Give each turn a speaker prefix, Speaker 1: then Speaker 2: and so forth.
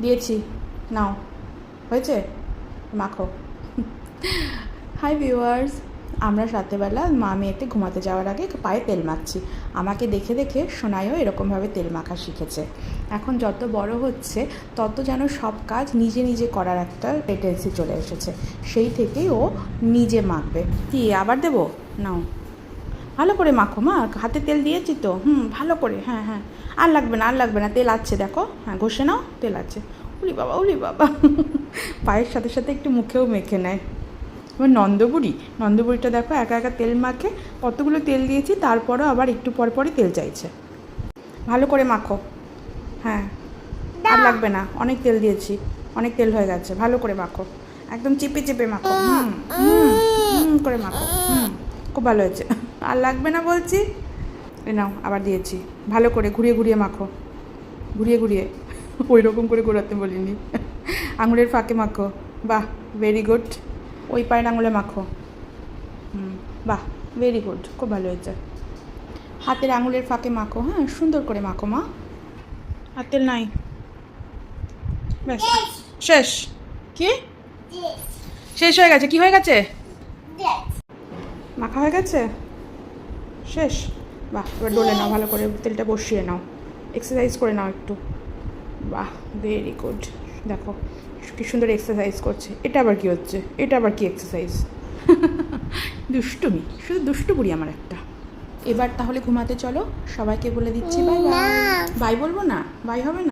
Speaker 1: দিয়েছি। নাও। হয়েছে? মাখো। হাই ভিউয়ার্স আমরা রাতেবেলা মা মেয়েতে ঘুমাতে যাওয়ার আগে পায়ে তেল মাখছি। আমাকে দেখে দেখে সোনাইও এরকমভাবে তেল মাখা শিখেছে। এখন যত বড় হচ্ছে, তত যেন সব কাজ নিজে নিজে করার একটা টেন্ডেন্সি চলে এসেছে। সেই থেকেই ও নিজে মাখবে। কি, আবার দেবো? নাও। ভালো করে মাখো মা। হাতে তেল দিয়েছি তো। হুম ভালো করে হ্যাঁ হ্যাঁ। আর লাগবে না আর লাগবে না। তেল আছে দেখো। হ্যাঁ ঘষে নাও তেল আছে। উলি বাবা উলি বাবা। পায়ের সাথে সাথে একটু মুখেও মেখে নেয়। এবার নন্দবুড়ি। নন্দবুড়িটা দেখো একা একা তেল মাখে। কতগুলো তেল দিয়েছি তারপরও আবার একটু পর পরই তেল চাইছে। ভালো করে মাখো। হ্যাঁ আর লাগবে না। অনেক তেল দিয়েছি। অনেক তেল হয়ে গেছে। ভালো করে মাখো। একদম চেপে চেপে মাখো। হুম হুম হুম করে মাখো। হুম খুব ভালো হয়েছে। আর লাগবে না বলছি? এ নাও আবার দিয়েছি। ভালো করে ঘুরিয়ে ঘুরিয়ে মাখো। ঘুরিয়ে ঘুরিয়ে। ওই রকম করে ঘোরাতে বলিনি। আঙুলের ফাঁকে মাখো। বাহ ভেরি গুড ওই পায়ের আঙুলে মাখো। হুম বাহ ভেরি গুড খুব ভালো হয়েছে। হাতের আঙুলের ফাঁকে মাখো হ্যাঁ? সুন্দর করে মাখো মা। হাতের নাই। ব্যাস। শেষ। কি? শেষ। হয়ে গেছে। কি হয়ে গেছে? মাখা হয়ে গেছে? শেষ। বাহ এবার ডোলে নাও ভালো করে তেলটা বসিয়ে নাও। এক্সারসাইজ করে নাও একটু। বাহ ভেরি গুড দেখো কী সুন্দর এক্সারসাইজ করছে। এটা আবার কি হচ্ছে? এটা আবার কি এক্সারসাইজ দুষ্টুমি শুধু দুষ্টুপুরি আমার একটা। এবার তাহলে ঘুমাতে চলো। সবাইকে বলে দিচ্ছি বাই বাই বাই বলব না? বাই হবে না?